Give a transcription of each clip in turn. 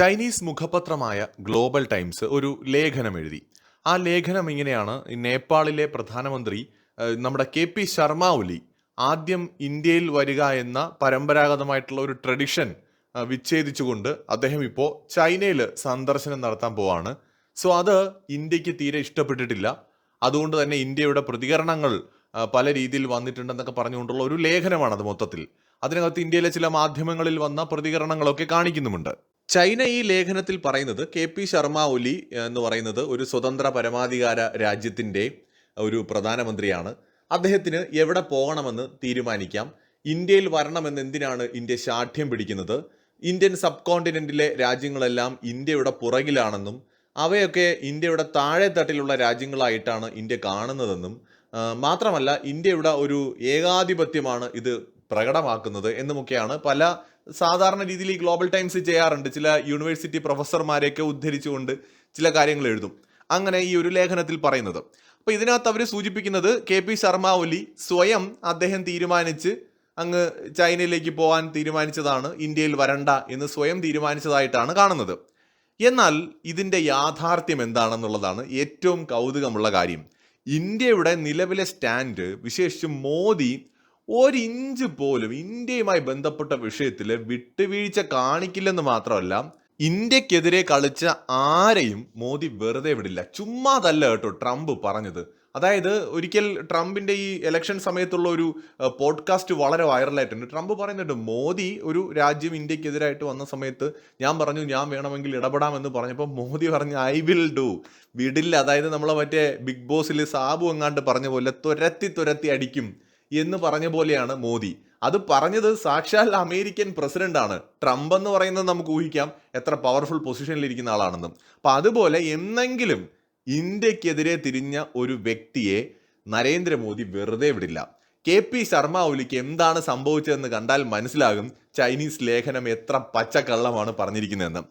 Chinese മുഖപത്രമായ global times ഒരു ലേഖനം എഴുതി. ആ ലേഖനം ഇങ്ങനെയാണ്. നേപ്പാളിലെ പ്രധാനമന്ത്രി നമ്മുടെ കെ പി ശർമ്മ ഒലി ആദ്യം ഇന്ത്യയിൽ വരിക എന്ന പരമ്പരാഗതമായിട്ടുള്ള ഒരു ട്രഡിഷൻ വിച്ഛേദിച്ചുകൊണ്ട് അദ്ദേഹം ഇപ്പോൾ ചൈനയിൽ സന്ദർശനം നടത്താൻ പോവാണ്. സോ അത് ഇന്ത്യയ്ക്ക് തീരെ ഇഷ്ടപ്പെട്ടിട്ടില്ല. അതുകൊണ്ട് തന്നെ ഇന്ത്യയുടെ പ്രതികരണങ്ങൾ പല രീതിയിൽ വന്നിട്ടുണ്ടെന്നൊക്കെ പറഞ്ഞുകൊണ്ടുള്ള ഒരു ലേഖനമാണ് അത് മൊത്തത്തിൽ. അതിനകത്ത് ഇന്ത്യയിലെ ചില മാധ്യമങ്ങളിൽ വന്ന പ്രതികരണങ്ങളൊക്കെ കാണിക്കുന്നുമുണ്ട്. ചൈന ഈ ലേഖനത്തിൽ പറയുന്നത് കെ പി ശർമ്മ ഒലി എന്ന് പറയുന്നത് ഒരു സ്വതന്ത്ര പരമാധികാര രാജ്യത്തിന്റെ ഒരു പ്രധാനമന്ത്രിയാണ്. അദ്ദേഹത്തിന് എവിടെ പോകണമെന്ന് തീരുമാനിക്കാം? ഇന്ത്യയിൽ വരണമെന്ന് എന്തിനാണ് ഇന്ത്യ ശാഠ്യം പിടിക്കുന്നത്? ഇന്ത്യൻ സബ് കോണ്ടിനെന്റിലെ രാജ്യങ്ങളെല്ലാം ഇന്ത്യയുടെ പുറകിലാണെന്നും അവയൊക്കെ ഇന്ത്യയുടെ താഴെ തട്ടിലുള്ള രാജ്യങ്ങളായിട്ടാണ് ഇന്ത്യ കാണുന്നതെന്നും മാത്രമല്ല ഇന്ത്യയുടെ ഒരു ഏകാധിപത്യമാണ് ഇത് പ്രകടമാക്കുന്നത് എന്നുമൊക്കെയാണ് പല സാധാരണ രീതിയിൽ ഈ ഗ്ലോബൽ ടൈംസ് ചെയ്യാറുണ്ട്. ചില യൂണിവേഴ്സിറ്റി പ്രൊഫസർമാരെയൊക്കെ ഉദ്ധരിച്ചുകൊണ്ട് ചില കാര്യങ്ങൾ എഴുതും. അങ്ങനെ ഈ ഒരു ലേഖനത്തിൽ പറയുന്നത്. അപ്പോൾ ഇതിനകത്ത് അവർ സൂചിപ്പിക്കുന്നത് കെ പി ശർമ്മ ഒലി സ്വയം അദ്ദേഹം തീരുമാനിച്ച് അങ്ങ് ചൈനയിലേക്ക് പോകാൻ തീരുമാനിച്ചതാണ് ഇന്ത്യയിൽ വരണ്ട എന്ന് സ്വയം തീരുമാനിച്ചതായിട്ടാണ് കാണുന്നത്. എന്നാൽ ഇതിന്റെ യാഥാർത്ഥ്യം എന്താണെന്നുള്ളതാണ് ഏറ്റവും കൗതുകമുള്ള കാര്യം. ഇന്ത്യയുടെ നിലവിലെ സ്റ്റാൻഡ് വിശേഷിച്ചും മോദി ഒരു ഇഞ്ച് പോലും ഇന്ത്യയുമായി ബന്ധപ്പെട്ട വിഷയത്തിൽ വിട്ടുവീഴ്ച കാണിക്കില്ലെന്ന് മാത്രമല്ല ഇന്ത്യക്കെതിരെ കളിച്ച ആരെയും മോദി വെറുതെ വിടില്ല. ചുമ്മാതല്ല കേട്ടോ ട്രംപ് പറഞ്ഞത്. അതായത് ഒരിക്കൽ ട്രംപിന്റെ ഈ ഇലക്ഷൻ സമയത്തുള്ള ഒരു പോഡ്കാസ്റ്റ് വളരെ വൈറലായിട്ടുണ്ട്. ട്രംപ് പറയുന്നുണ്ട് മോദി ഒരു രാജ്യം ഇന്ത്യക്കെതിരായിട്ട് വന്ന സമയത്ത് ഞാൻ പറഞ്ഞു ഞാൻ വേണമെങ്കിൽ ഇടപെടാമെന്ന് പറഞ്ഞപ്പോൾ മോദി പറഞ്ഞു ഐ വിൽ ഡു. വിടില്ല. അതായത് നമ്മളെ മറ്റേ ബിഗ് ബോസിൽ സാബു എങ്ങാണ്ട് പറഞ്ഞ പോലെ തുരത്തി തുരത്തി അടിക്കും. എന്ന് പറഞ്ഞ പോലെയാണ് മോദി. അത് പറഞ്ഞത് സാക്ഷാൽ അമേരിക്കൻ പ്രസിഡന്റാണ് ട്രംപ് എന്ന് പറയുന്നത് നമുക്ക് ഊഹിക്കാം എത്ര പവർഫുൾ പൊസിഷനിൽ ഇരിക്കുന്ന ആളാണെന്നും. അപ്പൊ അതുപോലെ എന്നെങ്കിലും ഇന്ത്യക്കെതിരെ തിരിഞ്ഞ ഒരു വ്യക്തിയെ നരേന്ദ്രമോദി വെറുതെ വിടില്ല. കെ പി ശർമ്മ ഒലിക്ക് എന്താണ് സംഭവിച്ചതെന്ന് കണ്ടാൽ മനസ്സിലാകും ചൈനീസ് ലേഖനം എത്ര പച്ചക്കള്ളമാണ് പറഞ്ഞിരിക്കുന്നതെന്ന്.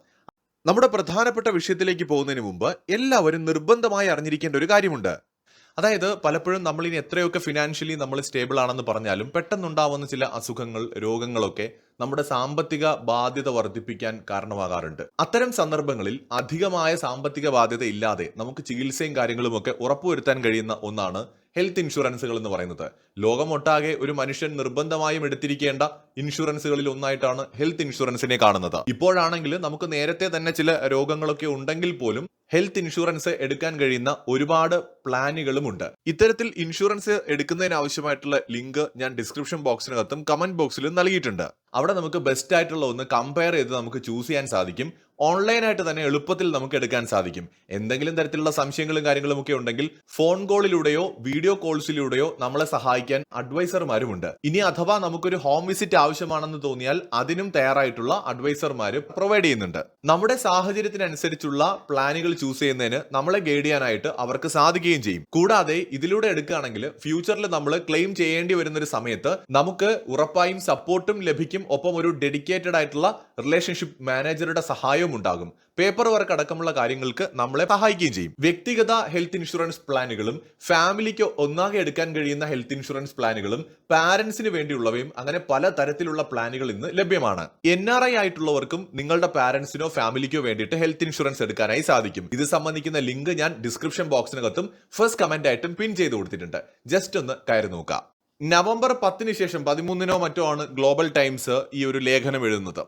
നമ്മുടെ പ്രധാനപ്പെട്ട വിഷയത്തിലേക്ക് പോകുന്നതിന് മുമ്പ് എല്ലാവരും നിർബന്ധമായി അറിഞ്ഞിരിക്കേണ്ട ഒരു കാര്യമുണ്ട്. അതായത് പലപ്പോഴും നമ്മൾ ഇനി എത്രയൊക്കെ ഫിനാൻഷ്യലി നമ്മൾ സ്റ്റേബിൾ ആണെന്ന് പറഞ്ഞാലും പെട്ടെന്നുണ്ടാവുന്ന ചില അസുഖങ്ങൾ രോഗങ്ങളൊക്കെ നമ്മുടെ സാമ്പത്തിക ബാധ്യത വർദ്ധിപ്പിക്കാൻ കാരണമാകാറുണ്ട്. അത്തരം സന്ദർഭങ്ങളിൽ അധികമായ സാമ്പത്തിക ബാധ്യത ഇല്ലാതെ നമുക്ക് ചികിത്സയും കാര്യങ്ങളും ഒക്കെ ഉറപ്പുവരുത്താൻ കഴിയുന്ന ഒന്നാണ് ഹെൽത്ത് ഇൻഷുറൻസുകൾ എന്ന് പറയുന്നത്. ലോകമൊട്ടാകെ ഒരു മനുഷ്യൻ നിർബന്ധമായും എടുത്തിരിക്കേണ്ട ഇൻഷുറൻസുകളിൽ ഒന്നായിട്ടാണ് ഹെൽത്ത് ഇൻഷുറൻസിനെ കാണുന്നത്. ഇപ്പോഴാണെങ്കിൽ നമുക്ക് നേരത്തെ തന്നെ ചില രോഗങ്ങളൊക്കെ ഉണ്ടെങ്കിൽ പോലും ഹെൽത്ത് ഇൻഷുറൻസ് എടുക്കാൻ കഴിയുന്ന ഒരുപാട് പ്ലാനുകളും ഉണ്ട്. ഇത്തരത്തിൽ ഇൻഷുറൻസ് എടുക്കുന്നതിന് ആവശ്യമായിട്ടുള്ള ലിങ്ക് ഞാൻ ഡിസ്ക്രിപ്ഷൻ ബോക്സിനകത്തും കമന്റ് ബോക്സിലും നൽകിയിട്ടുണ്ട്. അവിടെ നമുക്ക് ബെസ്റ്റ് ആയിട്ടുള്ള ഒന്ന് കമ്പയർ ചെയ്ത് നമുക്ക് ചൂസ് ചെയ്യാൻ സാധിക്കും. ഓൺലൈനായിട്ട് തന്നെ എളുപ്പത്തിൽ നമുക്ക് എടുക്കാൻ സാധിക്കും. എന്തെങ്കിലും തരത്തിലുള്ള സംശയങ്ങളും കാര്യങ്ങളും ഒക്കെ ഉണ്ടെങ്കിൽ ഫോൺ കോളിലൂടെയോ വീഡിയോ കോൾസിലൂടെയോ നമ്മളെ സഹായിക്കാൻ അഡ്വൈസർമാരുമുണ്ട്. ഇനി അഥവാ നമുക്കൊരു ഹോം വിസിറ്റ് ആവശ്യമാണെന്ന് തോന്നിയാൽ അതിനും തയ്യാറായിട്ടുള്ള അഡ്വൈസർമാർ പ്രൊവൈഡ് ചെയ്യുന്നുണ്ട്. നമ്മുടെ സാഹചര്യത്തിനനുസരിച്ചുള്ള പ്ലാനുകൾ ചൂസ് ചെയ്യുന്നതിന് നമ്മളെ ഗൈഡ് ചെയ്യാനായിട്ട് അവർക്ക് സാധിക്കുകയും ചെയ്യും. കൂടാതെ ഇതിലൂടെ എടുക്കുകയാണെങ്കിൽ ഫ്യൂച്ചറിൽ നമ്മൾ ക്ലെയിം ചെയ്യേണ്ടി വരുന്ന ഒരു സമയത്ത് നമുക്ക് ഉറപ്പായും സപ്പോർട്ടും ലഭിക്കും. ഒപ്പം ഒരു ഡെഡിക്കേറ്റഡ് ആയിട്ടുള്ള റിലേഷൻഷിപ്പ് മാനേജറുടെ സഹായവും ഉണ്ടാകും പേപ്പർ വർക്ക് അടക്കമുള്ള കാര്യങ്ങൾക്ക് നമ്മളെ സഹായിക്കുകയും ചെയ്യും. വ്യക്തിഗത ഹെൽത്ത് ഇൻഷുറൻസ് പ്ലാനുകളും ഫാമിലിക്ക് ഒന്നാകെ എടുക്കാൻ കഴിയുന്ന ഹെൽത്ത് ഇൻഷുറൻസ് പ്ലാനുകളും പാരന്റ്സിന് വേണ്ടിയുള്ളവയും അങ്ങനെ പല തരത്തിലുള്ള പ്ലാനുകൾ ഇന്ന് ലഭ്യമാണ്. എൻ ആർ ഐ ആയിട്ടുള്ളവർക്കും നിങ്ങളുടെ പാരന്റ്സിനോ ഫാമിലിക്കോ വേണ്ടിയിട്ട് ഹെൽത്ത് ഇൻഷുറൻസ് എടുക്കാനായി സാധിക്കും. ഇത് സംബന്ധിക്കുന്ന ലിങ്ക് ഞാൻ ഡിസ്ക്രിപ്ഷൻ ബോക്സിനകത്തും ഫസ്റ്റ് കമന്റ് ആയിട്ടും പിൻ ചെയ്ത് കൊടുത്തിട്ടുണ്ട്. ജസ്റ്റ് ഒന്ന് കയറി നോക്കാം നവംബർ പത്തിന് ശേഷം പതിമൂന്നിനോ മറ്റോ ആണ് ഗ്ലോബൽ ടൈംസ് ഈ ഒരു ലേഖനം എഴുതുന്നത്.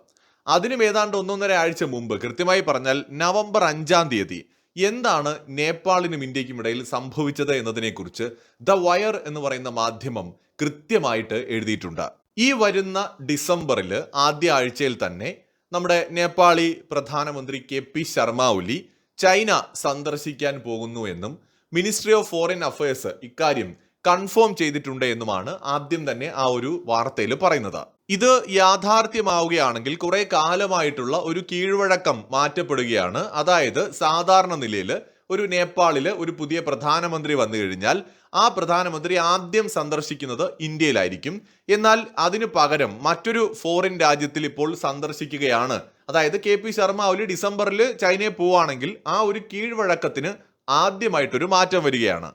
അതിനും ഏതാണ്ട് ഒന്നൊന്നര ആഴ്ച മുമ്പ് കൃത്യമായി പറഞ്ഞാൽ നവംബർ അഞ്ചാം തീയതി എന്താണ് നേപ്പാളിനും ഇന്ത്യക്കും ഇടയിൽ സംഭവിച്ചത് എന്നതിനെക്കുറിച്ച് ദ വയർ എന്ന് പറയുന്ന മാധ്യമം കൃത്യമായിട്ട് എഴുതിയിട്ടുണ്ട്. ഈ വരുന്ന ഡിസംബറിൽ ആദ്യ ആഴ്ചയിൽ തന്നെ നമ്മുടെ നേപ്പാളി പ്രധാനമന്ത്രി K P Sharma Oli China സന്ദർശിക്കാൻ പോകുന്നു എന്നും മിനിസ്ട്രി ഓഫ് ഫോറിൻ അഫയേഴ്സ് ഇക്കാര്യം കൺഫേം ചെയ്തിട്ടുണ്ട് എന്നുമാണ് ആദ്യം തന്നെ ആ ഒരു വാർത്തയിൽ പറയുന്നത്. ഇത് യാഥാർത്ഥ്യമാവുകയാണെങ്കിൽ കുറെ കാലമായിട്ടുള്ള ഒരു കീഴ്വഴക്കം മാറ്റപ്പെടുകയാണ്. അതായത് സാധാരണ നിലയിൽ ഒരു നേപ്പാളിൽ ഒരു പുതിയ പ്രധാനമന്ത്രി വന്നു കഴിഞ്ഞാൽ ആ പ്രധാനമന്ത്രി ആദ്യം സന്ദർശിക്കുന്നത് ഇന്ത്യയിലായിരിക്കും. എന്നാൽ അതിനു പകരം മറ്റൊരു ഫോറിൻ രാജ്യത്തിൽ ഇപ്പോൾ സന്ദർശിക്കുകയാണ്. അതായത് കെ പി ശർമ്മ ഒലി ഡിസംബറിൽ ചൈനയിൽ പോവുകയാണെങ്കിൽ ആ ഒരു കീഴ്വഴക്കത്തിന് ആദ്യമായിട്ടൊരു മാറ്റം വരികയാണ്.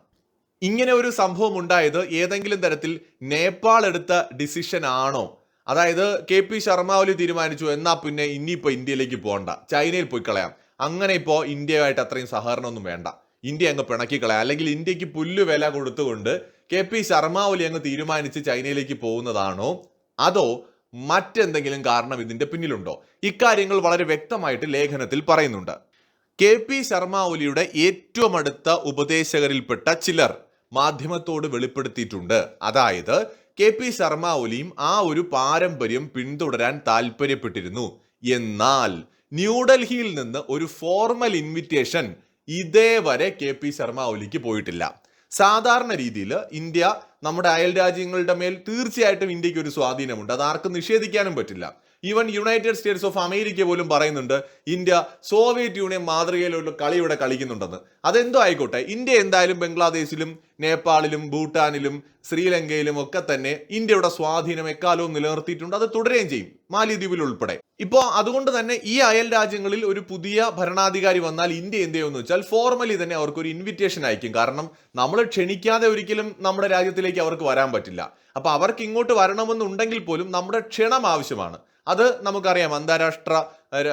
ഇങ്ങനെ ഒരു സംഭവം ഉണ്ടായത് ഏതെങ്കിലും തരത്തിൽ നേപ്പാൾ എടുത്ത ഡിസിഷൻ ആണോ? അതായത് കെ പി ശർമ്മ ഒലി തീരുമാനിച്ചു എന്നാ പിന്നെ ഇനിയിപ്പോ ഇന്ത്യയിലേക്ക് പോകണ്ട ചൈനയിൽ പോയി കളയാം. അങ്ങനെ ഇപ്പോ ഇന്ത്യയുമായിട്ട് അത്രയും സഹകരണമൊന്നും വേണ്ട. ഇന്ത്യ അങ്ങ് പിണക്കി കളയാം. അല്ലെങ്കിൽ ഇന്ത്യയ്ക്ക് പുല്ല് വില കൊടുത്തുകൊണ്ട് കെ പി ശർമ്മ ഒലി അങ്ങ് തീരുമാനിച്ച് ചൈനയിലേക്ക് പോകുന്നതാണോ? അതോ മറ്റെന്തെങ്കിലും കാരണം ഇതിന്റെ പിന്നിലുണ്ടോ? ഇക്കാര്യങ്ങൾ വളരെ വ്യക്തമായിട്ട് ലേഖനത്തിൽ പറയുന്നുണ്ട്. കെ പി ശർമ്മ ഒലിയുടെ ഏറ്റവും അടുത്ത ഉപദേശകരിൽപ്പെട്ട ചിലർ മാധ്യമത്തോട് വെളിപ്പെടുത്തിയിട്ടുണ്ട്. അതായത് കെ പി ശർമ്മ ഒലിയും ആ ഒരു പാരമ്പര്യം പിന്തുടരാൻ താല്പര്യപ്പെട്ടിരുന്നു. എന്നാൽ ന്യൂഡൽഹിയിൽ നിന്ന് ഒരു ഫോർമൽ ഇൻവിറ്റേഷൻ ഇതേവരെ കെ പി ശർമ്മ ഒലിക്ക് പോയിട്ടില്ല. സാധാരണ രീതിയിൽ ഇന്ത്യ നമ്മുടെ അയൽ രാജ്യങ്ങളുടെ മേൽ തീർച്ചയായിട്ടും ഇന്ത്യയ്ക്ക് ഒരു സ്വാധീനമുണ്ട്. അത് ആർക്കും നിഷേധിക്കാനും പറ്റില്ല. Even United States of America പോലും പറയുന്നുണ്ട് ഇന്ത്യ സോവിയറ്റ് യൂണിയൻ മാതൃകയിലുള്ള കളി ഇവിടെ കളിക്കുന്നുണ്ടെന്ന്. അതെന്തോ ആയിക്കോട്ടെ. ഇന്ത്യ എന്തായാലും ബംഗ്ലാദേശിലും നേപ്പാളിലും ഭൂട്ടാനിലും ശ്രീലങ്കയിലും ഒക്കെ തന്നെ ഇന്ത്യയുടെ സ്വാധീനം എക്കാലവും നിലനിർത്തിയിട്ടുണ്ട്. അത് തുടരുകയും ചെയ്യും മാലിദ്വീപിൽ ഉൾപ്പെടെ. ഇപ്പോൾ അതുകൊണ്ട് തന്നെ ഈ അയൽ രാജ്യങ്ങളിൽ ഒരു പുതിയ ഭരണാധികാരി വന്നാൽ ഇന്ത്യ എന്ത് ചെയ്യുമെന്ന് വെച്ചാൽ ഫോർമലി തന്നെ അവർക്ക് ഒരു ഇൻവിറ്റേഷൻ അയക്കും. കാരണം നമ്മൾ ക്ഷണിക്കാതെ ഒരിക്കലും നമ്മുടെ രാജ്യത്തിലേക്ക് അവർക്ക് വരാൻ പറ്റില്ല. അപ്പോൾ അവർക്ക് ഇങ്ങോട്ട് വരണമെന്നുണ്ടെങ്കിൽ പോലും നമ്മുടെ ക്ഷണം ആവശ്യമാണ്. അത് നമുക്കറിയാം അന്താരാഷ്ട്ര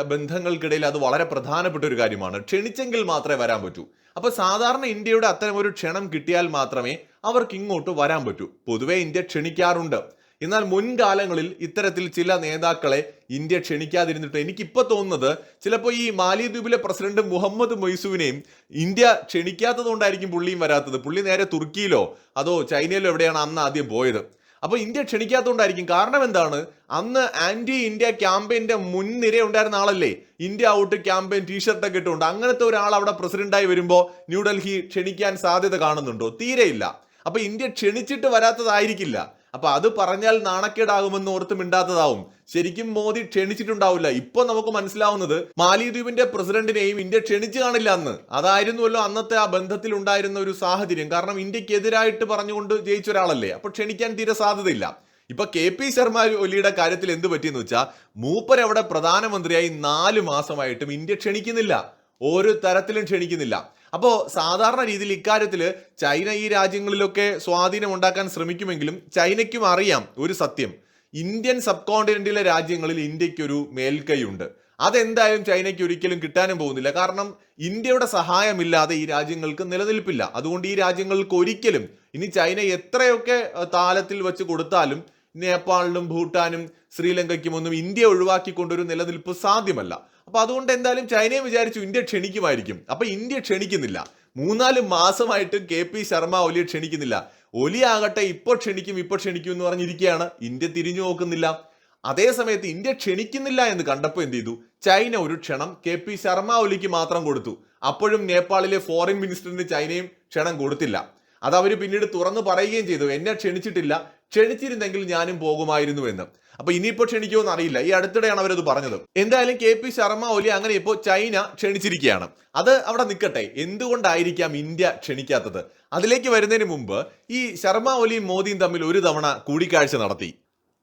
ബന്ധങ്ങൾക്കിടയിൽ അത് വളരെ പ്രധാനപ്പെട്ട ഒരു കാര്യമാണ്. ക്ഷണിച്ചെങ്കിൽ മാത്രമേ വരാൻ പറ്റൂ. അപ്പൊ സാധാരണ ഇന്ത്യയുടെ അത്തരം ഒരു ക്ഷണം കിട്ടിയാൽ മാത്രമേ അവർക്ക് ഇങ്ങോട്ട് വരാൻ പറ്റൂ. പൊതുവെ ഇന്ത്യ ക്ഷണിക്കാറുണ്ട്. എന്നാൽ മുൻകാലങ്ങളിൽ ഇത്തരത്തിൽ ചില നേതാക്കളെ ഇന്ത്യ ക്ഷണിക്കാതിരുന്നിട്ട് എനിക്കിപ്പോ തോന്നുന്നത് ചിലപ്പോൾ ഈ മാലിദ്വീപിലെ പ്രസിഡന്റ് മുഹമ്മദ് മൊയ്സുവിനെയും ഇന്ത്യ ക്ഷണിക്കാത്തത് കൊണ്ടായിരിക്കും പുള്ളിയും വരാത്തത്. പുള്ളി നേരെ തുർക്കിയിലോ അതോ ചൈനയിലോ എവിടെയാണ് അന്ന് ആദ്യം പോയത്. അപ്പൊ ഇന്ത്യ ക്ഷണിക്കാത്തതുകൊണ്ടായിരിക്കും കാരണം എന്താണ്? അന്ന് ആന്റി ഇന്ത്യ ക്യാമ്പയിന്റെ മുൻനിര ഉണ്ടായിരുന്ന ആളല്ലേ? ഇന്ത്യ ഔട്ട് ക്യാമ്പയിൻ ടീഷർട്ട് ഒക്കെ ഇട്ടുകൊണ്ട് അങ്ങനത്തെ ഒരാൾ അവിടെ പ്രസിഡന്റായി വരുമ്പോൾ ന്യൂഡൽഹി ക്ഷണിക്കാൻ സാധ്യത കാണുന്നുണ്ടോ? തീരെയില്ല. അപ്പോൾ ഇന്ത്യ ക്ഷണിച്ചിട്ട് വരാത്തതായിരിക്കില്ല. അപ്പോൾ അത് പറഞ്ഞാൽ നാണക്കേടാകുമെന്ന് ഓർത്ത് മിണ്ടാത്തതാവും. ശരിക്കും മോദി ക്ഷണിച്ചിട്ടുണ്ടാവില്ല. ഇപ്പൊ നമുക്ക് മനസ്സിലാവുന്നത് മാലിദ്വീപിന്റെ പ്രസിഡന്റിനെയും ഇന്ത്യ ക്ഷണിച്ചു കാണില്ല അന്ന്. അതായിരുന്നുവല്ലോ അന്നത്തെ ആ ബന്ധത്തിൽ ഉണ്ടായിരുന്ന ഒരു സാഹചര്യം. കാരണം ഇന്ത്യക്കെതിരായിട്ട് പറഞ്ഞുകൊണ്ട് ജയിച്ച ഒരാളല്ലേ. അപ്പൊ ക്ഷണിക്കാൻ തീരെ സാധ്യതയില്ല. ഇപ്പൊ കെ പി ശർമ്മ ഒലിയുടെ കാര്യത്തിൽ എന്ത് പറ്റിയെന്ന് വെച്ചാൽ മൂപ്പരവിടെ പ്രധാനമന്ത്രിയായി നാല് മാസമായിട്ടും ഇന്ത്യ ക്ഷണിക്കുന്നില്ല. ഒരു തരത്തിലും ക്ഷണിക്കുന്നില്ല. അപ്പോ സാധാരണ രീതിയിൽ ഇക്കാര്യത്തിൽ ചൈന ഈ രാജ്യങ്ങളിലൊക്കെ സ്വാധീനം ഉണ്ടാക്കാൻ ശ്രമിക്കുമെങ്കിലും ചൈനയ്ക്കും അറിയാം ഒരു സത്യം. ഇന്ത്യൻ സബ് കോണ്ടിനെന്റിലെ രാജ്യങ്ങളിൽ ഇന്ത്യക്കൊരു മേൽക്കൈയുണ്ട്. അതെന്തായാലും ചൈനയ്ക്ക് ഒരിക്കലും കിട്ടാനും പോകുന്നില്ല. കാരണം ഇന്ത്യയുടെ സഹായമില്ലാതെ ഈ രാജ്യങ്ങൾക്ക് നിലനിൽപ്പില്ല. അതുകൊണ്ട് ഈ രാജ്യങ്ങൾക്ക് ഒരിക്കലും ഇനി ചൈന എത്രയൊക്കെ താലത്തിൽ വെച്ച് കൊടുത്താലും നേപ്പാളിലും ഭൂട്ടാനും ശ്രീലങ്കയ്ക്കും ഒന്നും ഇന്ത്യ ഒഴിവാക്കിക്കൊണ്ടൊരു നിലനിൽപ്പ് സാധ്യമല്ല. അപ്പൊ അതുകൊണ്ട് എന്തായാലും ചൈനയെ വിചാരിച്ചു ഇന്ത്യ ക്ഷണിക്കുമായിരിക്കും. അപ്പൊ ഇന്ത്യ ക്ഷണിക്കുന്നില്ല. മൂന്നാൽ മാസമായിട്ട് കെ പി ശർമ്മ ഒലിയെ ക്ഷണിക്കുന്നില്ല. ഒലി ആകട്ടെ ഇപ്പൊ ക്ഷണിക്കും ഇപ്പൊ ക്ഷണിക്കും എന്ന് പറഞ്ഞിരിക്കുകയാണ്. ഇന്ത്യ തിരിഞ്ഞു നോക്കുന്നില്ല. അതേ സമയത്ത് ഇന്ത്യ ക്ഷണിക്കുന്നില്ല എന്ന് കണ്ടപ്പോൾ എന്ത് ചെയ്തു? ചൈന ഒരു ക്ഷണം കെ പി ശർമ്മ ഒലിക്ക് മാത്രം കൊടുത്തു. അപ്പോഴും നേപ്പാളിലെ ഫോറിൻ മിനിസ്റ്ററിന് ചൈനയും ക്ഷണം കൊടുത്തില്ല. അത് അവർ പിന്നീട് തുറന്നു പറയുകയും ചെയ്തു. എന്നെ ക്ഷണിച്ചിട്ടില്ല. ക്ഷണിച്ചിരുന്നെങ്കിൽ ഞാനും പോകുമായിരുന്നു എന്ന്. അപ്പൊ ഇനിയിപ്പോ ക്ഷണിക്കുമെന്ന് അറിയില്ല. ഈ അടുത്തിടെയാണ് അവരത് പറഞ്ഞത്. എന്തായാലും കെ പി ശർമ്മ ഒലി അങ്ങനെ ഇപ്പോൾ ചൈന ക്ഷണിച്ചിരിക്കുകയാണ്. അത് അവിടെ നിൽക്കട്ടെ എന്തുകൊണ്ടായിരിക്കാം ഇന്ത്യ ക്ഷണിക്കാത്തത്? അതിലേക്ക് വരുന്നതിന് മുമ്പ് ഈ ശർമ്മ ഒലിയും മോദിയും തമ്മിൽ ഒരു തവണ കൂടിക്കാഴ്ച നടത്തി.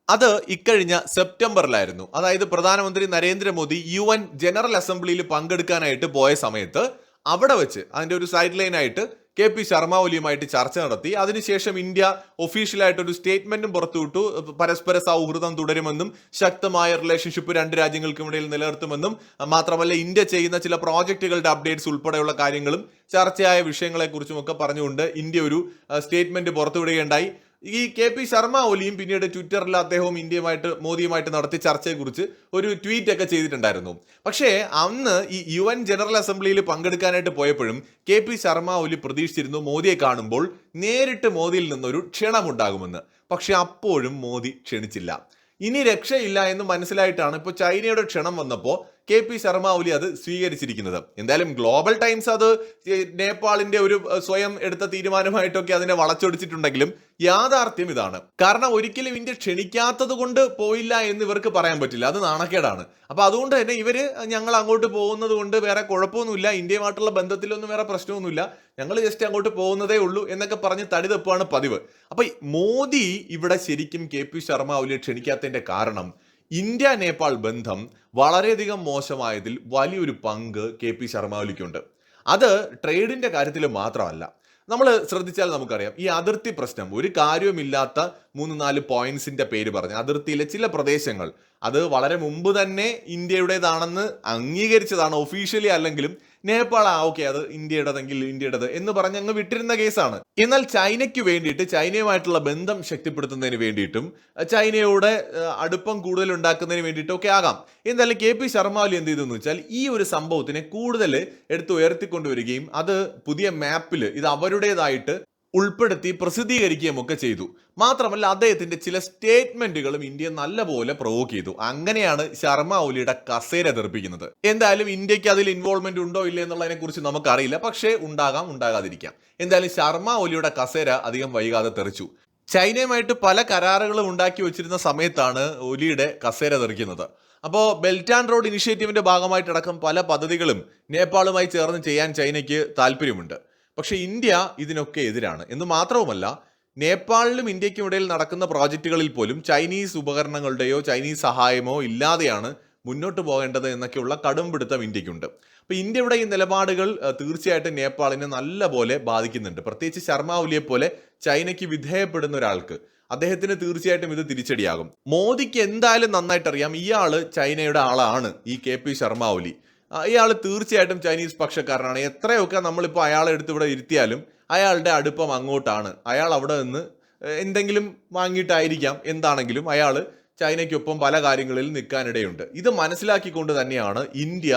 അത് ഇക്കഴിഞ്ഞ സെപ്റ്റംബറിലായിരുന്നു. അതായത് പ്രധാനമന്ത്രി നരേന്ദ്രമോദി യു എൻ ജനറൽ അസംബ്ലിയിൽ പങ്കെടുക്കാനായിട്ട് പോയ സമയത്ത് അവിടെ വെച്ച് അതിന്റെ ഒരു സൈഡ് ലൈനായിട്ട് കെ പി ശർമ്മ ഒലിയുമായിട്ട് ചർച്ച നടത്തി. അതിനുശേഷം ഇന്ത്യ ഒഫീഷ്യലായിട്ട് ഒരു സ്റ്റേറ്റ്മെന്റും പുറത്തുവിട്ടു. പരസ്പര സൗഹൃദം തുടരുമെന്നും ശക്തമായ റിലേഷൻഷിപ്പ് രണ്ട് രാജ്യങ്ങൾക്കും ഇടയിൽ നിലനിർത്തുമെന്നും മാത്രമല്ല ഇന്ത്യ ചെയ്യുന്ന ചില പ്രോജക്റ്റുകളുടെ അപ്ഡേറ്റ്സ് ഉൾപ്പെടെയുള്ള കാര്യങ്ങളും ചർച്ചയായ വിഷയങ്ങളെക്കുറിച്ചും ഒക്കെ പറഞ്ഞുകൊണ്ട് ഇന്ത്യ ഒരു സ്റ്റേറ്റ്മെന്റ് പുറത്തുവിടുകയുണ്ടായി. ഈ കെ പി ശർമ്മ ഒലിയും പിന്നീട് ട്വിറ്ററിൽ അദ്ദേഹവും ഇന്ത്യയുമായിട്ട് മോദിയുമായിട്ട് നടത്തിയ ചർച്ചയെക്കുറിച്ച് ഒരു ട്വീറ്റ് ഒക്കെ ചെയ്തിട്ടുണ്ടായിരുന്നു. പക്ഷേ അന്ന് ഈ യു എൻ ജനറൽ അസംബ്ലിയിൽ പങ്കെടുക്കാനായിട്ട് പോയപ്പോഴും കെ പി ശർമ്മ ഒലി പ്രതീക്ഷിച്ചിരുന്നു മോദിയെ കാണുമ്പോൾ നേരിട്ട് മോദിയിൽ നിന്നൊരു ക്ഷണമുണ്ടാകുമെന്ന്. പക്ഷെ അപ്പോഴും മോദി ക്ഷണിച്ചില്ല. ഇനി രക്ഷയില്ല എന്ന് മനസ്സിലായിട്ടാണ് ഇപ്പോൾ ചൈനയുടെ ക്ഷണം വന്നപ്പോൾ കെ പി ശർമ്മ ഒലി അത് സ്വീകരിച്ചിരിക്കുന്നത്. എന്തായാലും ഗ്ലോബൽ ടൈംസ് അത് നേപ്പാളിന്റെ ഒരു സ്വയം എടുത്ത തീരുമാനമായിട്ടൊക്കെ അതിനെ വളച്ചൊടിച്ചിട്ടുണ്ടെങ്കിലും യാഥാർത്ഥ്യം ഇതാണ്. കാരണം ഒരിക്കലും ഇന്ത്യ ക്ഷണിക്കാത്തത് കൊണ്ട് പോയില്ല എന്ന് ഇവർക്ക് പറയാൻ പറ്റില്ല. അത് നാണക്കേടാണ്. അപ്പൊ അതുകൊണ്ട് തന്നെ ഇവർ ഞങ്ങൾ അങ്ങോട്ട് പോകുന്നത് കൊണ്ട് വേറെ കുഴപ്പമൊന്നുമില്ല. ഇന്ത്യയുമായിട്ടുള്ള ബന്ധത്തിലൊന്നും വേറെ പ്രശ്നമൊന്നുമില്ല. ഞങ്ങൾ ജസ്റ്റ് അങ്ങോട്ട് പോകുന്നതേ ഉള്ളൂ എന്നൊക്കെ പറഞ്ഞ് തടി തപ്പാണ് പതിവ്. അപ്പൊ മോദി ഇവിടെ ശരിക്കും കെ പി ശർമ്മ ഒലിയെ ക്ഷണിക്കാത്തതിന്റെ കാരണം ഇന്ത്യ നേപ്പാൾ ബന്ധം വളരെയധികം മോശമായതിൽ വലിയൊരു പങ്ക് കെ പി ശർമ്മ ഒലിക്കുണ്ട് അത് ട്രേഡിന്റെ കാര്യത്തിൽ മാത്രമല്ല. നമ്മൾ ശ്രദ്ധിച്ചാൽ നമുക്കറിയാം ഈ അതിർത്തി പ്രശ്നം ഒരു കാര്യവുമില്ലാത്ത മൂന്ന് നാല് പോയിന്റ്സിന്റെ പേര് പറഞ്ഞ് അതിർത്തിയിലെ ചില പ്രദേശങ്ങൾ അത് വളരെ മുമ്പ് തന്നെ ഇന്ത്യയുടേതാണെന്ന് അംഗീകരിച്ചതാണ് ഒഫീഷ്യലി അല്ലെങ്കിലും നേപ്പാൾ ആ ഓക്കെ അത് ഇന്ത്യയുടേതെങ്കിൽ ഇന്ത്യയുടേത് എന്ന് പറഞ്ഞ് അങ്ങ് വിട്ടിരുന്ന കേസാണ്. എന്നാൽ ചൈനയ്ക്ക് വേണ്ടിയിട്ട് ചൈനയുമായിട്ടുള്ള ബന്ധം ശക്തിപ്പെടുത്തുന്നതിന് വേണ്ടിയിട്ടും ചൈനയോട് അടുപ്പം കൂടുതൽ ഉണ്ടാക്കുന്നതിന് വേണ്ടിയിട്ടും ഒക്കെ ആകാം. എന്തായാലും കെ പി ശർമ്മ ഒലി എന്ത് ചെയ്തെന്ന് വെച്ചാൽ ഈ ഒരു സംഭവത്തിനെ കൂടുതൽ എടുത്ത് ഉയർത്തിക്കൊണ്ടുവരികയും അത് പുതിയ മാപ്പിൽ ഇത് അവരുടേതായിട്ട് ഉൾപ്പെടുത്തി പ്രസിദ്ധീകരിക്കുകയും ഒക്കെ ചെയ്തു. മാത്രമല്ല അദ്ദേഹത്തിന്റെ ചില സ്റ്റേറ്റ്മെന്റുകളും ഇന്ത്യ നല്ലപോലെ പ്രൊവോക്ക് ചെയ്തു. അങ്ങനെയാണ് ശർമ്മ ഒലിയുടെ കസേര തെറിപ്പിക്കുന്നത് എന്തായാലും ഇന്ത്യയ്ക്ക് അതിൽ ഇൻവോൾവ്മെന്റ് ഉണ്ടോ ഇല്ലേ എന്നുള്ളതിനെ കുറിച്ച് നമുക്കറിയില്ല. പക്ഷേ ഉണ്ടാകാം ഉണ്ടാകാതിരിക്കാം. എന്തായാലും ശർമ്മ ഒലിയുടെ കസേര അധികം വൈകാതെ തെറിച്ചു. ചൈനയുമായിട്ട് പല കരാറുകളും ഉണ്ടാക്കി വെച്ചിരുന്ന സമയത്താണ് ഒലിയുടെ കസേര തെറിക്കുന്നത്. അപ്പോൾ ബെൽറ്റ് ആൻഡ് റോഡ് ഇനിഷ്യേറ്റീവിന്റെ ഭാഗമായിട്ടടക്കം പല പദ്ധതികളും നേപ്പാളുമായി ചേർന്ന് ചെയ്യാൻ ചൈനയ്ക്ക് താല്പര്യമുണ്ട്. പക്ഷേ ഇന്ത്യ ഇതിനൊക്കെ എതിരാണ്. എന്ന് മാത്രവുമല്ല നേപ്പാളിലും ഇന്ത്യക്കും ഇടയിൽ നടക്കുന്ന പ്രോജക്റ്റുകളിൽ പോലും ചൈനീസ് ഉപകരണങ്ങളുടെയോ ചൈനീസ് സഹായമോ ഇല്ലാതെയാണ് മുന്നോട്ട് പോകേണ്ടത് എന്നൊക്കെയുള്ള കടും പിടുത്തം ഇന്ത്യക്കുണ്ട് അപ്പോൾ ഇന്ത്യയുടെ ഈ നിലപാടുകൾ തീർച്ചയായിട്ടും നേപ്പാളിനെ നല്ലപോലെ ബാധിക്കുന്നുണ്ട്. പ്രത്യേകിച്ച് ശർമ്മ ഒലിയെ പോലെ ചൈനയ്ക്ക് വിധേയപ്പെടുന്ന ഒരാൾക്ക് അദ്ദേഹത്തിന് തീർച്ചയായിട്ടും ഇത് തിരിച്ചടിയാകും. മോദിക്ക് എന്തായാലും നന്നായിട്ട് അറിയാം ഇയാൾ ചൈനയുടെ ആളാണ് ഈ കെ പി ശർമ്മ ഒലി ഇയാൾ തീർച്ചയായിട്ടും ചൈനീസ് പക്ഷക്കാരനാണ്. എത്രയൊക്കെ നമ്മളിപ്പോൾ അയാളെ എടുത്ത് ഇവിടെ ഇരുത്തിയാലും അയാളുടെ അടുപ്പം അങ്ങോട്ടാണ്. അയാൾ അവിടെ നിന്ന് എന്തെങ്കിലും വാങ്ങിയിട്ടായിരിക്കാം എന്താണെങ്കിലും അയാൾ ചൈനയ്ക്കൊപ്പം പല കാര്യങ്ങളിൽ നിൽക്കാനിടയുണ്ട്. ഇത് മനസ്സിലാക്കിക്കൊണ്ട് തന്നെയാണ് ഇന്ത്യ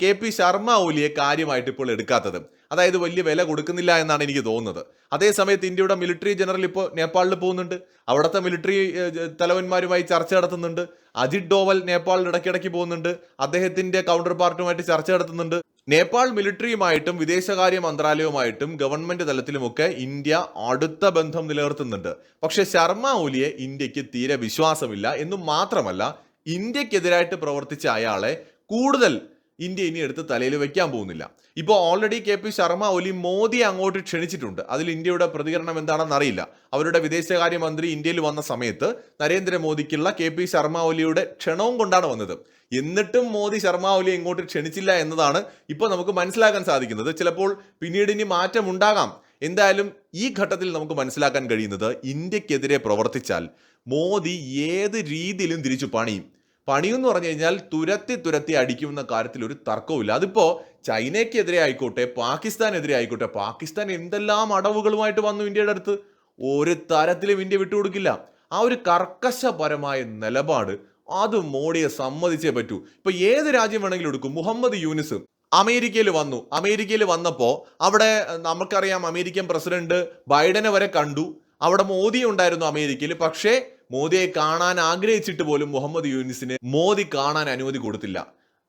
കെ പി ശർമ്മ ഒലിയെ കാര്യമായിട്ട് ഇപ്പോൾ എടുക്കാത്തത്. അതായത് വലിയ വില കൊടുക്കുന്നില്ല എന്നാണ് എനിക്ക് തോന്നുന്നത്. അതേസമയത്ത് ഇന്ത്യയുടെ മിലിറ്ററി ജനറൽ ഇപ്പോൾ നേപ്പാളിൽ പോകുന്നുണ്ട്. അവിടുത്തെ മിലിറ്ററി തലവന്മാരുമായി ചർച്ച നടത്തുന്നുണ്ട്. അജിത് ഡോവൽ നേപ്പാളിൽ ഇടയ്ക്കിടയ്ക്ക് പോകുന്നുണ്ട്. അദ്ദേഹത്തിന്റെ കൗണ്ടർ പാർട്ടുമായിട്ട് ചർച്ച നടത്തുന്നുണ്ട്. നേപ്പാൾ മിലിറ്ററിയുമായിട്ടും വിദേശകാര്യ മന്ത്രാലയവുമായിട്ടും ഗവൺമെന്റ് തലത്തിലുമൊക്കെ ഇന്ത്യ അടുത്ത ബന്ധം നിലനിർത്തുന്നുണ്ട്. പക്ഷെ ശർമ്മ ഒലിയെ ഇന്ത്യയ്ക്ക് തീരെ വിശ്വാസമില്ല. എന്നും മാത്രമല്ല ഇന്ത്യക്കെതിരായിട്ട് പ്രവർത്തിച്ച അയാളെ കൂടുതൽ ഇന്ത്യ ഇനി എടുത്ത് തലയിൽ വെക്കാൻ പോകുന്നില്ല. ഇപ്പോൾ already K P Sharma Oli മോദിയെ അങ്ങോട്ട് ക്ഷണിച്ചിട്ടുണ്ട്. അതിൽ ഇന്ത്യയുടെ പ്രതികരണം എന്താണെന്ന് അറിയില്ല. അവരുടെ വിദേശകാര്യമന്ത്രി ഇന്ത്യയിൽ വന്ന സമയത്ത് നരേന്ദ്രമോദിക്കുള്ള കെ പി ശർമ്മ ഒലിയുടെ ക്ഷണവും കൊണ്ടാണ് വന്നത്. എന്നിട്ടും മോദി ശർമ്മ ഒലി ഇങ്ങോട്ട് ക്ഷണിച്ചില്ല എന്നതാണ് ഇപ്പോൾ നമുക്ക് മനസ്സിലാക്കാൻ സാധിക്കുന്നത്. ചിലപ്പോൾ പിന്നീട് ഇനി മാറ്റമുണ്ടാകാം എന്തായാലും ഈ ഘട്ടത്തിൽ നമുക്ക് മനസ്സിലാക്കാൻ കഴിയുന്നത് ഇന്ത്യക്കെതിരെ പ്രവർത്തിച്ചാൽ മോദി ഏത് രീതിയിലും തിരിച്ചു പണിയും. പണിയെന്ന് പറഞ്ഞു കഴിഞ്ഞാൽ തുരത്തി തുരത്തി അടിക്കുമെന്ന കാര്യത്തിൽ ഒരു തർക്കവുമില്ല. അതിപ്പോൾ ചൈനയ്ക്കെതിരെ ആയിക്കോട്ടെ പാകിസ്ഥാനെതിരെ ആയിക്കോട്ടെ പാകിസ്ഥാൻ എന്തെല്ലാം അടവുകളുമായിട്ട് വന്നു ഇന്ത്യയുടെ അടുത്ത്? ഒരു തരത്തിലും ഇന്ത്യ വിട്ടുകൊടുക്കില്ല. ആ ഒരു കർക്കശപരമായ നിലപാട് അത് മോഡിയെ സമ്മതിച്ചേ പറ്റൂ. ഇപ്പൊ ഏത് രാജ്യം വേണമെങ്കിലും എടുക്കും? മുഹമ്മദ് യൂനിസ് അമേരിക്കയിൽ വന്നു. അമേരിക്കയിൽ വന്നപ്പോൾ അവിടെ നമുക്കറിയാം അമേരിക്കൻ പ്രസിഡന്റ് ബൈഡനെ വരെ കണ്ടു. അവിടെ മോദി ഉണ്ടായിരുന്നു അമേരിക്കയിൽ. പക്ഷേ മോദിയെ കാണാൻ ആഗ്രഹിച്ചിട്ട് പോലും മുഹമ്മദ് യൂനിസിന് മോദി കാണാൻ അനുമതി കൊടുത്തില്ല.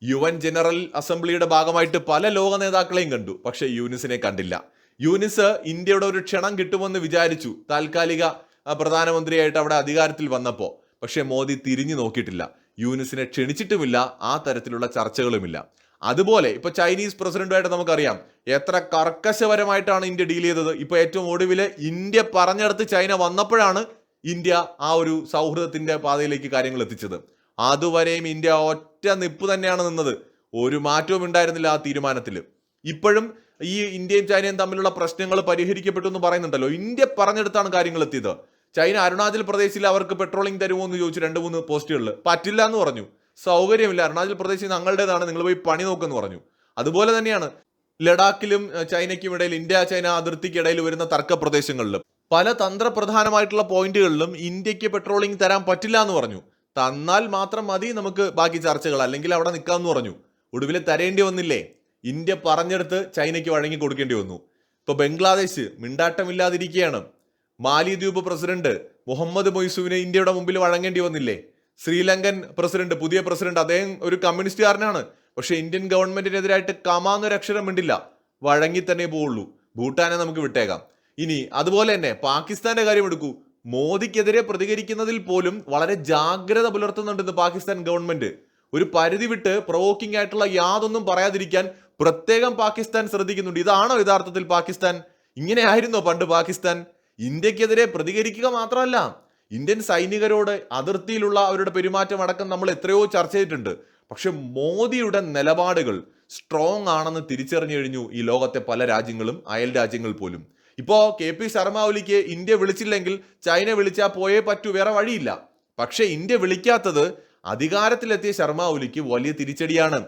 യു എൻ ജനറൽ അസംബ്ലിയുടെ ഭാഗമായിട്ട് പല ലോക നേതാക്കളെയും കണ്ടു പക്ഷേ യൂനിസിനെ കണ്ടില്ല. യൂനിസ് ഇന്ത്യയുടെ ഒരു ക്ഷണം കിട്ടുമെന്ന് വിചാരിച്ചു താൽക്കാലിക പ്രധാനമന്ത്രിയായിട്ട് അവിടെ അധികാരത്തിൽ വന്നപ്പോൾ പക്ഷേ മോദി തിരിഞ്ഞു നോക്കിയിട്ടില്ല. യൂനിസിനെ ക്ഷണിച്ചിട്ടുമില്ല ആ തരത്തിലുള്ള ചർച്ചകളുമില്ല. അതുപോലെ ഇപ്പൊ ചൈനീസ് പ്രസിഡന്റുമായിട്ട് നമുക്കറിയാം എത്ര കർക്കശപരമായിട്ടാണ് ഇന്ത്യ ഡീൽ ചെയ്തത്. ഇപ്പൊ ഏറ്റവും ഒടുവിൽ ഇന്ത്യ പറഞ്ഞെടുത്ത് ചൈന വന്നപ്പോഴാണ് ഇന്ത്യ ആ ഒരു സൗഹൃദത്തിന്റെ പാതയിലേക്ക് കാര്യങ്ങൾ എത്തിച്ചത്. അതുവരെയും ഇന്ത്യ ഒറ്റ നിപ്പ് തന്നെയാണ് നിന്നത്. ഒരു മാറ്റവും ഉണ്ടായിരുന്നില്ല ആ തീരുമാനത്തിൽ ഇപ്പോഴും ഈ ഇന്ത്യയും ചൈനയും തമ്മിലുള്ള പ്രശ്നങ്ങൾ പരിഹരിക്കപ്പെട്ടു എന്ന് പറയുന്നുണ്ടല്ലോ. ഇന്ത്യ പറഞ്ഞെടുത്താണ് കാര്യങ്ങൾ എത്തിയത്. ചൈന അരുണാചൽ പ്രദേശിൽ അവർക്ക് പെട്രോളിംഗ് തരുമോ എന്ന് ചോദിച്ചു രണ്ട് മൂന്ന് പോസ്റ്റുകളിൽ പറ്റില്ല എന്ന് പറഞ്ഞു. സൗകര്യമില്ല. അരുണാചൽ പ്രദേശ് ഞങ്ങളുടേതാണ് നിങ്ങൾ പോയി പണി നോക്കെന്ന് പറഞ്ഞു. അതുപോലെ തന്നെയാണ് ലഡാക്കിലും ചൈനയ്ക്കും ഇടയിൽ ഇന്ത്യ ചൈന അതിർത്തിക്കിടയിൽ വരുന്ന തർക്ക പ്രദേശങ്ങളിലും. പല തന്ത്രപ്രധാനമായിട്ടുള്ള പോയിന്റുകളിലും ഇന്ത്യയ്ക്ക് പെട്രോളിംഗ് തരാൻ പറ്റില്ല എന്ന് പറഞ്ഞു. തന്നാൽ മാത്രം മതി നമുക്ക് ബാക്കി ചർച്ചകൾ. അല്ലെങ്കിൽ അവിടെ നിൽക്കാമെന്ന് പറഞ്ഞു. ഒടുവിൽ തരേണ്ടി വന്നില്ലേ? ഇന്ത്യ പറഞ്ഞെടുത്ത് ചൈനയ്ക്ക് വഴങ്ങി കൊടുക്കേണ്ടി വന്നു. ഇപ്പൊ ബംഗ്ലാദേശ് മിണ്ടാട്ടമില്ലാതിരിക്കുകയാണ്. മാലിദ്വീപ് പ്രസിഡന്റ് മുഹമ്മദ് മൊയ്സുവിന് ഇന്ത്യയുടെ മുമ്പിൽ വഴങ്ങേണ്ടി വന്നില്ലേ? ശ്രീലങ്കൻ പ്രസിഡന്റ് പുതിയ പ്രസിഡന്റ് അദ്ദേഹം ഒരു കമ്മ്യൂണിസ്റ്റുകാരനാണ്. പക്ഷെ ഇന്ത്യൻ ഗവൺമെന്റിനെതിരായിട്ട് കമാന്നൊരു അക്ഷരം മിണ്ടില്ല. വഴങ്ങി തന്നെ പോവുള്ളൂ. ഭൂട്ടാനെ നമുക്ക് വിട്ടേക്കാം. ഇനി അതുപോലെ തന്നെ പാകിസ്ഥാന്റെ കാര്യം എടുക്കൂ മോദിക്കെതിരെ പ്രതികരിക്കുന്നതിൽ പോലും വളരെ ജാഗ്രത പുലർത്തുന്നുണ്ട് ഇന്ന് പാകിസ്ഥാൻ ഗവൺമെന്റ് ഒരു പരിധി വിട്ട് പ്രൊവോക്കിംഗ് ആയിട്ടുള്ള യാതൊന്നും പറയാതിരിക്കാൻ പ്രത്യേകം പാകിസ്ഥാൻ ശ്രദ്ധിക്കുന്നുണ്ട്. ഇതാണോ യഥാർത്ഥത്തിൽ പാകിസ്ഥാൻ? ഇങ്ങനെ ആയിരുന്നോ പണ്ട് പാകിസ്ഥാൻ? ഇന്ത്യക്കെതിരെ പ്രതികരിക്കുക മാത്രമല്ല ഇന്ത്യൻ സൈനികരോട് അതിർത്തിയിലുള്ള അവരുടെ പെരുമാറ്റം അടക്കം നമ്മൾ എത്രയോ ചർച്ച ചെയ്തിട്ടുണ്ട്. പക്ഷെ മോദിയുടെ നിലപാടുകൾ സ്ട്രോങ് ആണെന്ന് തിരിച്ചറിഞ്ഞു കഴിഞ്ഞു ഈ ലോകത്തെ പല രാജ്യങ്ങളും അയൽ രാജ്യങ്ങൾ പോലും. ഇപ്പോ കെ പി ശർമ്മ ഒലിക്ക് ഇന്ത്യ വിളിച്ചില്ലെങ്കിൽ ചൈന വിളിച്ചാൽ പോയേ പറ്റൂ വേറെ വഴിയില്ല. പക്ഷെ ഇന്ത്യ വിളിക്കാത്തത് അധികാരത്തിലെത്തിയ ശർമ്മ ഒലിക്ക് വലിയ തിരിച്ചടിയാണ്.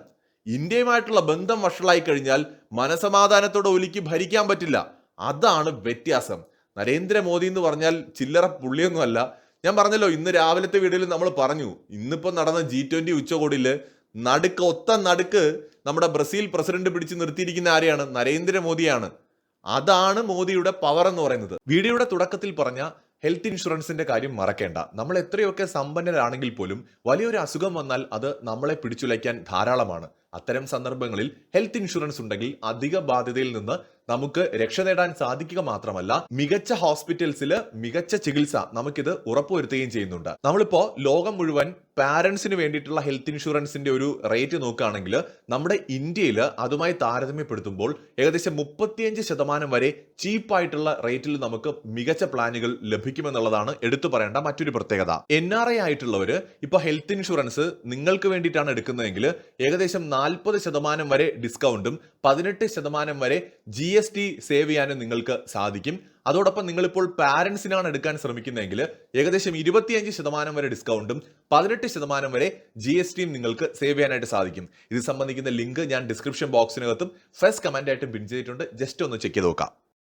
ഇന്ത്യയുമായിട്ടുള്ള ബന്ധം വഷളായി കഴിഞ്ഞാൽ മനസമാധാനത്തോടെ ഒലിക്ക് ഭരിക്കാൻ പറ്റില്ല. അതാണ് വ്യത്യാസം. നരേന്ദ്രമോദി എന്ന് പറഞ്ഞാൽ ചില്ലറ പുള്ളിയൊന്നുമല്ല. ഞാൻ പറഞ്ഞല്ലോ ഇന്ന് രാവിലത്തെ വീഡിയോയിൽ നമ്മൾ പറഞ്ഞു ഇന്നിപ്പോൾ നടന്ന ജി ട്വന്റി ഉച്ചകോടിയിൽ നടുക്ക് ഒത്ത നടുക്ക് നമ്മുടെ ബ്രസീൽ പ്രസിഡന്റ് പിടിച്ച് നിർത്തിയിരിക്കുന്ന ആരെയാണ്? നരേന്ദ്രമോദിയാണ്. അതാണ് മോദിയുടെ പവർ എന്ന് പറയുന്നത്. വീഡിയോയുടെ തുടക്കത്തിൽ പറഞ്ഞ ഹെൽത്ത് ഇൻഷുറൻസിന്റെ കാര്യം മറക്കേണ്ട. നമ്മൾ എത്രയൊക്കെ സമ്പന്നരാണെങ്കിൽ പോലും വലിയൊരു അസുഖം വന്നാൽ അത് നമ്മളെ പിടിച്ചുലയ്ക്കാൻ ധാരാളമാണ്. അത്തരം സന്ദർഭങ്ങളിൽ ഹെൽത്ത് ഇൻഷുറൻസ് ഉണ്ടെങ്കിൽ അധിക ബാധ്യതയിൽ നിന്ന് നമുക്ക് രക്ഷ നേടാൻ സാധിക്കുക മാത്രമല്ല മികച്ച ഹോസ്പിറ്റൽസിൽ മികച്ച ചികിത്സ നമുക്കിത് ഉറപ്പുവരുത്തുകയും ചെയ്യുന്നുണ്ട്. നമ്മളിപ്പോ ലോകം മുഴുവൻ പാരന്റ്സിന് വേണ്ടിയിട്ടുള്ള ഹെൽത്ത് ഇൻഷുറൻസിന്റെ ഒരു റേറ്റ് നോക്കുകയാണെങ്കിൽ നമ്മുടെ ഇന്ത്യയിൽ അതുമായി താരതമ്യപ്പെടുത്തുമ്പോൾ ഏകദേശം മുപ്പത്തിയഞ്ച് ശതമാനം വരെ ചീപ്പായിട്ടുള്ള റേറ്റിൽ നമുക്ക് മികച്ച പ്ലാനുകൾ ലഭിക്കുമെന്നുള്ളതാണ് എടുത്തു പറയേണ്ട മറ്റൊരു പ്രത്യേകത. എൻ ആർ ഐ ആയിട്ടുള്ളവർ ഇപ്പൊ ഹെൽത്ത് ഇൻഷുറൻസ് നിങ്ങൾക്ക് വേണ്ടിയിട്ടാണ് എടുക്കുന്നതെങ്കിൽ ഏകദേശം നാൽപ്പത് ശതമാനം വരെ ഡിസ്കൗണ്ടും പതിനെട്ട് ശതമാനം വരെ ജി എസ് ടി സേവ് ചെയ്യാനും നിങ്ങൾക്ക് സാധിക്കും. അതോടൊപ്പം നിങ്ങളിപ്പോൾ പാരൻസിനാണ് എടുക്കാൻ ശ്രമിക്കുന്നതെങ്കിൽ ഏകദേശം ഇരുപത്തിയഞ്ച് ശതമാനം വരെ ഡിസ്കൗണ്ടും പതിനെട്ട് ശതമാനം വരെ ജി എസ് ടിയും നിങ്ങൾക്ക് സേവ് ചെയ്യാനായിട്ട് സാധിക്കും. ഇത് സംബന്ധിക്കുന്ന ലിങ്ക് ഞാൻ ഡിസ്ക്രിപ്ഷൻ ബോക്സിനകത്തും ഫസ്റ്റ് കമന്റായിട്ടും പിൻ ചെയ്തിട്ടുണ്ട്. ജസ്റ്റ് ഒന്ന് ചെക്ക് ചെയ്ത് നോക്കാം.